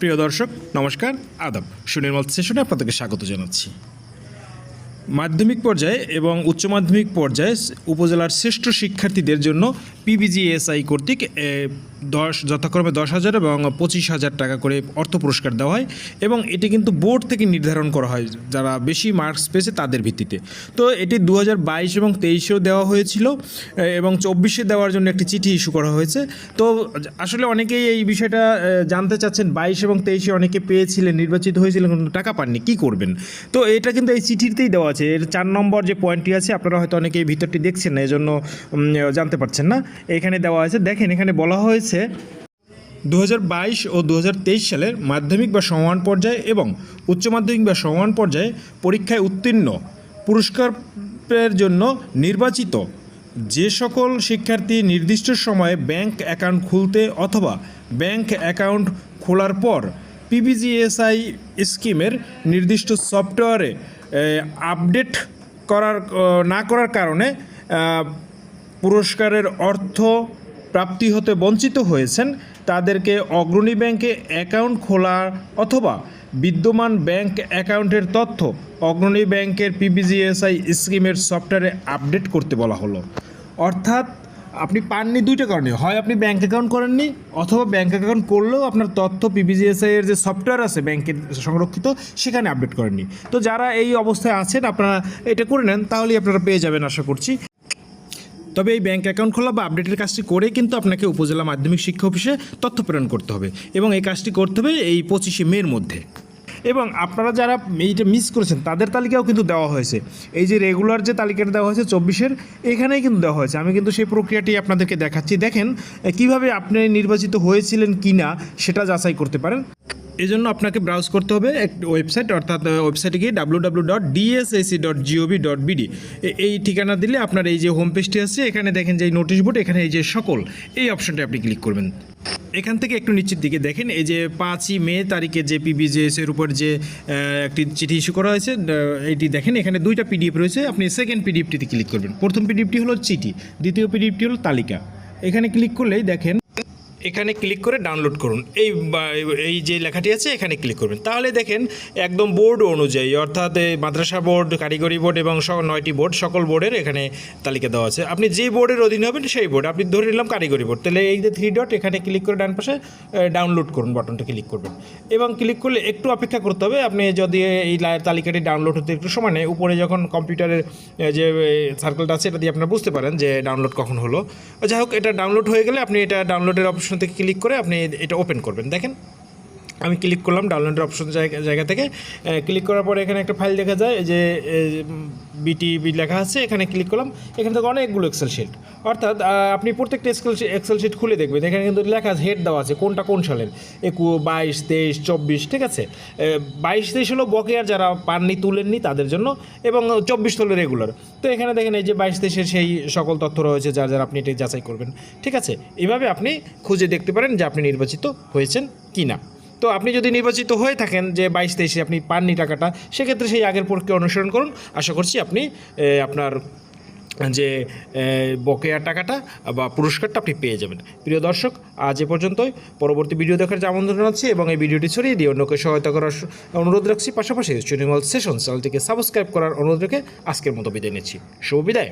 প্রিয় দর্শক নমস্কার আদাব। সুনির্মল সেশনে আপনাদেরকে স্বাগত জানাচ্ছি। মাধ্যমিক পর্যায়ে এবং উচ্চ মাধ্যমিক পর্যায়ে উপজেলার শ্রেষ্ঠ শিক্ষার্থীদের জন্য পিবিজিএসআই কর্তৃক দশ, যথাক্রমে দশ হাজার এবং পঁচিশ হাজার টাকা করে অর্থ পুরস্কার দেওয়া হয় এবং এটি কিন্তু বোর্ড থেকে নির্ধারণ করা হয় যারা বেশি মার্কস পেয়েছে তাদের ভিত্তিতে। তো এটি দু বাইশ এবং তেইশেও দেওয়া হয়েছিল এবং চব্বিশে দেওয়ার জন্য একটি চিঠি ইস্যু করা হয়েছে। তো আসলে অনেকেই এই বিষয়টা জানতে চাচ্ছেন, বাইশ এবং তেইশে অনেকে পেয়েছিলেন, নির্বাচিত হয়েছিলেন কিন্তু টাকা পাননি, কী করবেন? তো এটা কিন্তু এই চিঠিতেই দেওয়া আছে। এর চার নম্বর যে পয়েন্টটি আছে, আপনারা হয়তো অনেকে এই ভিতরটি দেখছেন না, এজন্য জানতে পারছেন না। এখানে দেওয়া আছে, দেখেন, এখানে বলা হয়েছে দু হাজার বাইশ ও দু হাজার তেইশ সালের মাধ্যমিক বা সমান পর্যায়ে এবং উচ্চ মাধ্যমিক বা সমান পর্যায়ে পরীক্ষায় উত্তীর্ণ, পুরস্কারের জন্য নির্বাচিত যে সকল শিক্ষার্থী নির্দিষ্ট সময়ে ব্যাংক অ্যাকাউন্ট খুলতে অথবা ব্যাংক অ্যাকাউন্ট খোলার পর পিবিজিএসআই স্কিমের নির্দিষ্ট সফটওয়্যারে আপডেট করার না করার কারণে পুরস্কারের অর্থ প্রাপ্তি হতে বঞ্চিত হয়েছেন। তাদেরকে অগ্রণী ব্যাংকে অ্যাকাউন্ট খোলা অথবা বিদ্যমান ব্যাংক অ্যাকাউন্টের তথ্য অগ্রণী ব্যাংকের পিবিজিএসআই স্কিমের সফটওয়্যারে আপডেট করতে বলা হলো। অর্থাৎ আপনি পাননি দুইটা কারণে। হয় আপনি ব্যাঙ্ক অ্যাকাউন্ট করেননি, অথবা ব্যাংক অ্যাকাউন্ট করলেও আপনার তথ্য পিবিজিএসআই এর যে সফটওয়্যার আছে ব্যাংকের সংরক্ষিত, সেখানে আপডেট করেননি। তো যারা এই অবস্থায় আছেন, আপনারা এটা করে নেন, তাহলেই আপনারা পেয়ে যাবেন আশা করছি। তবে এই ব্যাঙ্ক অ্যাকাউন্ট খোলা বা আপডেটের কাজটি করে কিন্তু আপনাকে উপজেলা মাধ্যমিক শিক্ষা অফিসে তথ্য প্রেরণ করতে হবে এবং এই কাজটি করতে হবে এই পঁচিশে মের মধ্যে। এবং আপনারা যারা এইটা মিস করেছেন, তাদের তালিকাও কিন্তু দেওয়া হয়েছে। এই যে রেগুলার যে তালিকাটা দেওয়া হয়েছে চব্বিশের, এখানেই কিন্তু দেওয়া হয়েছে। আমি কিন্তু সেই প্রক্রিয়াটি আপনাদেরকে দেখাচ্ছি। দেখেন কীভাবে আপনি নির্বাচিত হয়েছিলেন কি না সেটা যাচাই করতে পারেন। এজন্য আপনাকে ব্রাউজ করতে হবে এক ওয়েবসাইট অর্থাৎ ওয়েবসাইটে গিয়ে W W dot DSAC dot gov dot BD এই ঠিকানা দিলে আপনার এই যে হোম পেজটি আছে, এখানে দেখেন যে এই নোটিশ বোর্ড এখানে এই যে সকল, এই অপশনটা আপনি ক্লিক করবেন। এখান থেকে একটু নিচের দিকে দেখেন, এই যে পাঁচই মে তারিখে যে পিবিজেএস এর উপর যে একটি চিঠি ইস্যু করা হয়েছে এইটি দেখেন, এখানে দুইটা পিডিএফ রয়েছে, আপনি সেকেন্ড পিডিএফটিতে ক্লিক করবেন। প্রথম পিডিএফটি হলো চিঠি, দ্বিতীয় পিডিএফটি হলো তালিকা। এখানে ক্লিক করলেই দেখেন এখানে ক্লিক করে ডাউনলোড করুন। এই এই যে লেখাটি আছে, এখানে ক্লিক করবেন। তাহলে দেখেন, একদম বোর্ড অনুযায়ী, অর্থাৎ মাদ্রাসা বোর্ড কারিগরি বোর্ড এবং নয়টি বোর্ড সকল বোর্ডের এখানে তালিকা দেওয়া আছে। আপনি যে বোর্ডের অধীনে হবেন, সেই বোর্ড আপনি ধরে নিলাম কারিগরি বোর্ড তাহলে এই যে থ্রি ডট এখানে ক্লিক করে ডান পাশে ডাউনলোড করুন বাটনটা ক্লিক করবেন। এবং ক্লিক করলে একটু অপেক্ষা করতে হবে। আপনি যদি এই তালিকাটি ডাউনলোড হতে একটু সময় নেয়, উপরে যখন কম্পিউটারের যে সার্কেলটা আছে, এটা দিয়ে আপনারা বুঝতে পারেন যে ডাউনলোড কখন হলো। যাই হোক, এটা ডাউনলোড হয়ে গেলে আপনি এটা ডাউনলোডের অপশন থেকে ক্লিক করে আপনি এটা ওপেন করবেন। দেখেন আমি ক্লিক করলাম ডাউনলোডের অপশন জায়গা জায়গা থেকে ক্লিক করার পরে এখানে একটা ফাইল দেখা যায়, যে বিটিবি লেখা আছে, এখানে ক্লিক করলাম, এখানে থেকে অনেকগুলো এক্সেল শিট অর্থাৎ আপনি প্রত্যেকটা এক্সেল এক্সেল শিট খুলে দেখবেন, এখানে কিন্তু লেখা আছে হেড দেওয়া আছে, কোনটা কোন সালের একু বাইশ, তেইশ, চব্বিশ, ঠিক আছে? বাইশ, তেইশ হলো বকেয়ার যারা পাননি, তুলেননি, তাদের জন্য, এবং চব্বিশ হলো রেগুলার তো এখানে দেখেন, এই যে বাইশ, তেইশের সেই সকল তথ্য রয়েছে, যার, যারা আপনি এটি যাচাই করবেন, ঠিক আছে? এভাবে আপনি খুঁজে দেখতে পারেন যে আপনি নির্বাচিত হয়েছেন কি না তো আপনি যদি নির্বাচিত হয়ে থাকেন যে বাইশ তেইশে আপনি পাননি টাকাটা, সেক্ষেত্রে সেই আগের প্রক্রিয়া অনুসরণ করুন। আশা করছি আপনি আপনার যে বকেয়া টাকাটা বা পুরস্কারটা আপনি পেয়ে যাবেন। প্রিয় দর্শক, আজ এ পর্যন্তই। পরবর্তী ভিডিও দেখার যে আমন্ত্রণ জানাচ্ছি এবং এই ভিডিওটি ছড়িয়ে দিয়ে অন্যকে সহায়তা করার অনুরোধ রাখছি। পাশাপাশি চুনিমল সেশন চ্যানেলটিকে সাবস্ক্রাইব করার অনুরোধ রেখে আজকের মতো বিদায় নিচ্ছি। শুভ বিদায়।